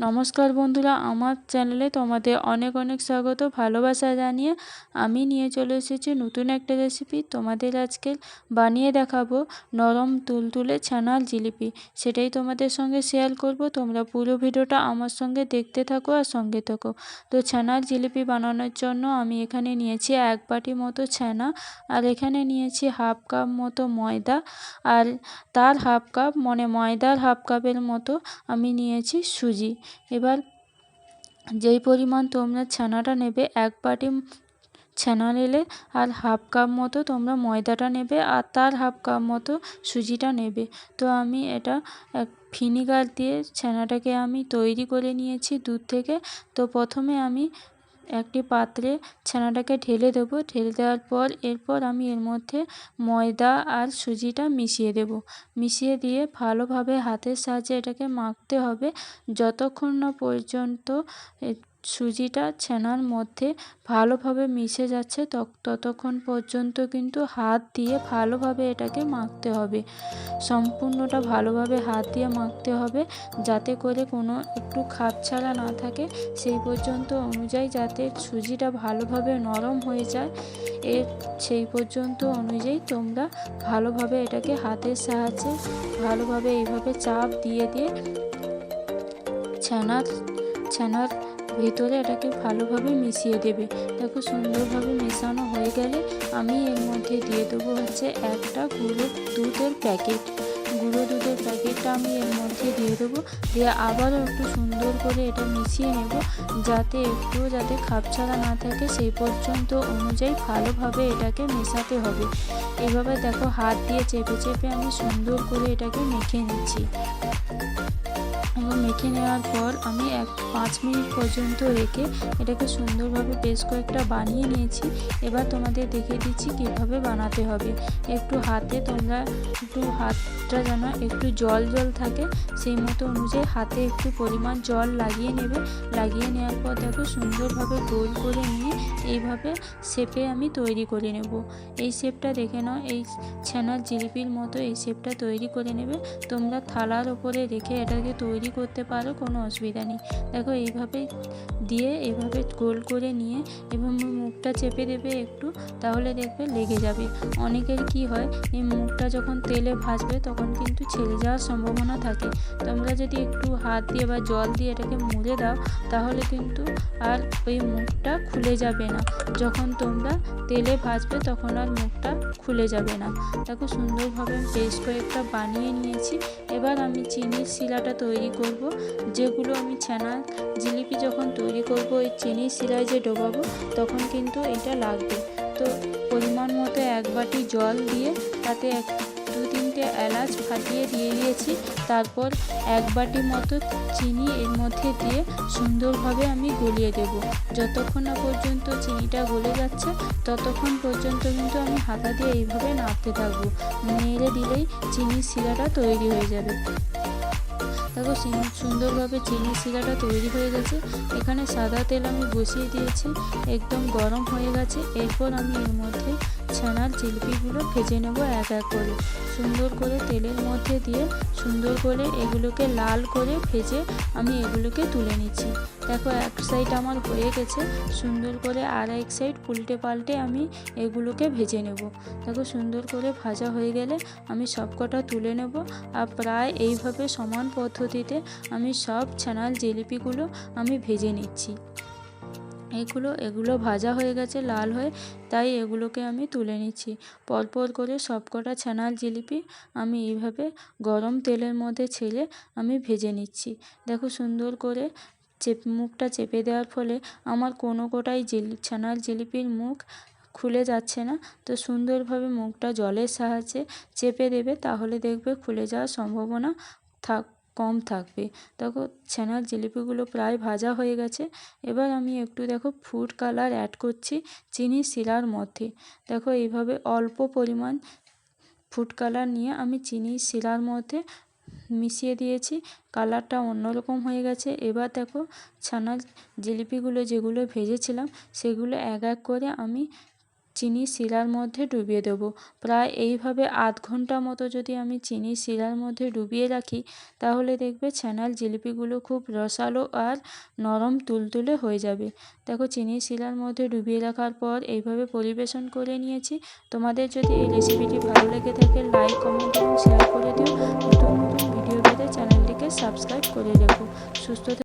নমস্কার বন্ধুরা, আমার চ্যানেলে তোমাদের অনেক অনেক স্বাগত, ভালোবাসা জানিয়ে আমি নিয়ে চলে এসেছি নতুন একটা রেসিপি তোমাদের আজকে বানিয়ে দেখাবো নরম তুলতুলে ছানার জিলিপি। সেটাই তোমাদের সঙ্গে শেয়ার করব, তোমরা পুরো ভিডিওটা আমার সঙ্গে দেখতে থাকো আর সঙ্গে থাকো। তো ছানার জিলিপি বানানোর জন্য আমি এখানে নিয়েছি এক বাটি মতো ছানা আর এখানে নিয়েছি হাফ কাপ মতো ময়দা আর তার হাফ কাপ মানে ময়দার হাফ কাপের মতো আমি নিয়েছি সুজি। এবার যেই পরিমাণ তোমরা ছানাটা নেবে, এক বাটি ছানা নিলে আর হাফ কাপ মতো তোমরা ময়দাটা নেবে আর তার হাফ কাপ মতো সুজিটা নেবে। তো আমি এটা এক ফিনিগার দিয়ে ছানাটাকে আমি তৈরি করে নিয়েছি দুধ থেকে। তো প্রথমে আমি একটি পাত্রে ছানাটাকে ঢেলে দেবো। ঢেলে দেওয়ার পর এরপর আমি এর মধ্যে ময়দা আর সুজিটা মিশিয়ে দেব। মিশিয়ে দিয়ে ভালোভাবে হাতের সাহায্যে এটাকে মাখতে হবে। যতক্ষণ না পর্যন্ত সুজিটা ছানার মধ্যে ভালোভাবে মিশে যাচ্ছে ততক্ষণ পর্যন্ত কিন্তু হাত দিয়ে ভালোভাবে এটাকে মাখতে হবে। সম্পূর্ণটা ভালোভাবে হাত দিয়ে মাখতে হবে, যাতে করে কোনো একটু খাপ ছাড়া না থাকে। সেই পর্যন্ত অনুযায়ী যাতে সুজিটা ভালোভাবে নরম হয়ে যায়, এর সেই পর্যন্ত অনুযায়ী তোমরা ভালোভাবে এটাকে হাতের সাহায্যে ভালোভাবে এইভাবে চাপ দিয়ে দিয়ে ছানার ছানার ভিতরে এটাকে ভালোভাবে মিশিয়ে দেবে। দেখো সুন্দরভাবে মেশানো হয়ে গেলে আমি এর মধ্যে দিয়ে দেবো হচ্ছে একটা গুঁড়ো দুধের প্যাকেট। গুঁড়ো দুধের প্যাকেটটা আমি এর মধ্যে দিয়ে দেবো। দিয়ে আবারও একটু সুন্দর করে এটা মিশিয়ে নেব যাতে একটুও যাতে খাপছাড়া না থাকে সেই পর্যন্ত অনুযায়ী ভালোভাবে এটাকে মেশাতে হবে। এভাবে দেখো হাত দিয়ে চেপে চেপে আমি সুন্দর করে এটাকে মেখে নিচ্ছি। এবং মেখে নেওয়ার পর আমি এক পাঁচ মিনিট পর্যন্ত রেখে এটাকে সুন্দরভাবে বেশ কয়েকটা বানিয়ে নিয়েছি। এবার তোমাদের দেখে দিচ্ছি কীভাবে বানাতে হবে। একটু হাতে তোমরা, একটু হাতটা যেন একটু জল জল থাকে, সেই মতো অনুযায়ী হাতে একটু পরিমাণ জল লাগিয়ে নেবে। লাগিয়ে নেওয়ার পর দেখো সুন্দরভাবে গোল করে নিয়ে এইভাবে শেপে আমি তৈরি করে নেব। এই শেপটা দেখে নাও, এই ছানার জিলিপির মতো এই শেপটা তৈরি করে নেবে। তোমরা থালার ওপরে রেখে এটাকে তৈরি করতে পারো, কোনো অসুবিধা নেই। দেখো এইভাবে দিয়ে এভাবে গোল করে নিয়ে, এবং মুখটা চেপে দেবে একটু, তাহলে দেখবে লেগে যাবে। অনেকের কি হয়, এই মুখটা যখন তেলে ভাজবে, তখন কিন্তু ছেড়ে যাওয়ার সম্ভাবনা থাকে। তোমরা যদি একটু হাত দিয়ে বা জল দিয়ে এটাকে মুড়ে দাও, তাহলে কিন্তু আর ওই মুখটা খুলে যাবে না। যখন তোমরা তেলে ভাজবে, তখন আর মুখটা খুলে যাবে না। দেখো সুন্দরভাবে বেশ কয়েকটা বানিয়ে নিয়েছি। এবার আমি চিনির শিলাটা তৈরি করব, যেগুলো আমি ছানা জিলিপি যখন তৈরি করব, ওই চিনির শিলায় যে ডোবাবো, তখন কিন্তু এটা লাগবে। তো পরিমাণ মতো এক বাটি জল দিয়ে তাতে এক, দু তিনটে এলাচ ফাটিয়ে দিয়ে দিয়েছি। তারপর এক বাটি মতো চিনি এর মধ্যে দিয়ে সুন্দরভাবে আমি গলিয়ে দেব। যতক্ষণ না পর্যন্ত চিনিটা গলে যাচ্ছে, ততক্ষণ পর্যন্ত কিন্তু আমি হাতা দিয়ে এইভাবে নাড়তে থাকব। নেড়ে দিলেই চিনির শিরাটা তৈরি হয়ে যাবে। দেখো সুন্দরভাবে চিনি শিরাটা তৈরি হয়ে গেছে। এখানে সাদা তেল আমি বসিয়ে দিয়েছি, একদম গরম হয়ে গেছে। এরপর আমি এর মধ্যে ছানার জিলিপিগুলো ভেজে নেব এক এক করে। সুন্দর করে তেলের মধ্যে দিয়ে সুন্দর করে এগুলোকে লাল করে ভেজে আমি এগুলোকে তুলে নিচ্ছি। দেখো, এক সাইড আমার হয়ে গেছে। সুন্দর করে আর এক সাইড উল্টে পাল্টে আমি এগুলোকে ভেজে নেব। দেখো, সুন্দর করে ভাজা হয়ে গেলে আমি সবকটা তুলে নেব আর প্রায় এইভাবে সমান পদ্ধতিতে আমি সব ছানার জিলিপিগুলো আমি ভেজে নিচ্ছি। এগুলো এগুলো ভাজা হয়ে গেছে, লাল হয়ে, তাই এগুলোকে আমি তুলে নিচ্ছি। পরপর করে সবকটা ছানার জিলিপি আমি এইভাবে গরম তেলের মধ্যে ছেড়ে আমি ভেজে নিচ্ছি। দেখো সুন্দর করে চেপ, মুখটা চেপে দেওয়ার ফলে আমার কোনো কোটাই জিলি, ছানার জিলিপির মুখ খুলে যাচ্ছে না। তো সুন্দরভাবে মুখটা জলের সাহায্যে চেপে দেবে, তাহলে দেখবে খুলে যাওয়ার সম্ভাবনা থাক কম থাকবে। দেখো, ছানার জিলিপিগুলো প্রায় ভাজা হয়ে গেছে। এবার আমি একটু দেখো ফুড কালার অ্যাড করছি চিনি শিরার মধ্যে। দেখো, এইভাবে অল্প পরিমাণ ফুড কালার নিয়ে আমি চিনি শিরার মধ্যে মিশিয়ে দিয়েছি। কালারটা অন্যরকম হয়ে গেছে। এবার দেখো, ছানার জিলিপিগুলো যেগুলো ভেজেছিলাম, সেগুলো এক এক করে আমি চিনি শিরার মধ্যে ডুবিয়ে দেবো। প্রায় এইভাবে আধ ঘণ্টা মতো যদি আমি চিনি শিরার মধ্যে ডুবিয়ে রাখি, তাহলে দেখবে ছানার জিলিপিগুলো খুব রসালো আর নরম তুলতুলে হয়ে যাবে। দেখো চিনি শিরার মধ্যে ডুবিয়ে রাখার পর এইভাবে পরিবেশন করে নিয়েছি। তোমাদের যদি এই রেসিপিটি ভালো লেগে থাকে, লাইক, কমেন্ট এবং শেয়ার করে দিও। নতুন নতুন ভিডিও পেতে চ্যানেলটিকে সাবস্ক্রাইব করে রেখো। সুস্থ